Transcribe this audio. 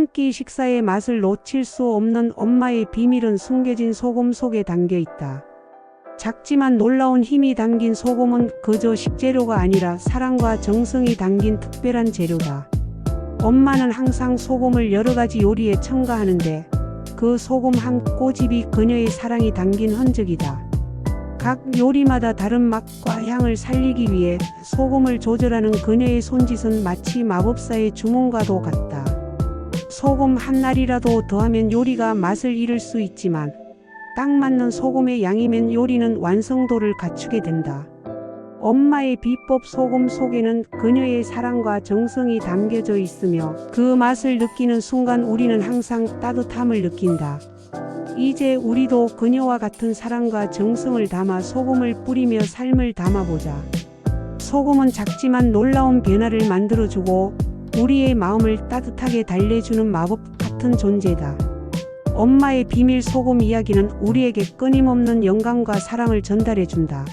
한 끼 식사의 맛을 놓칠 수 없는 엄마의 비밀은 숨겨진 소금 속에 담겨 있다. 작지만 놀라운 힘이 담긴 소금은 그저 식재료가 아니라 사랑과 정성이 담긴 특별한 재료다. 엄마는 항상 소금을 여러 가지 요리에 첨가하는데 그 소금 한 꼬집이 그녀의 사랑이 담긴 흔적이다. 각 요리마다 다른 맛과 향을 살리기 위해 소금을 조절하는 그녀의 손짓은 마치 마법사의 주문과도 같다. 소금 한 알이라도 더하면 요리가 맛을 잃을 수 있지만 딱 맞는 소금의 양이면 요리는 완성도를 갖추게 된다. 엄마의 비법 소금 속에는 그녀의 사랑과 정성이 담겨져 있으며 그 맛을 느끼는 순간 우리는 항상 따뜻함을 느낀다. 이제 우리도 그녀와 같은 사랑과 정성을 담아 소금을 뿌리며 삶을 담아보자. 소금은 작지만 놀라운 변화를 만들어주고 우리의 마음을 따뜻하게 달래주는 마법 같은 존재다. 엄마의 비밀 소금 이야기는 우리에게 끊임없는 영감과 사랑을 전달해준다.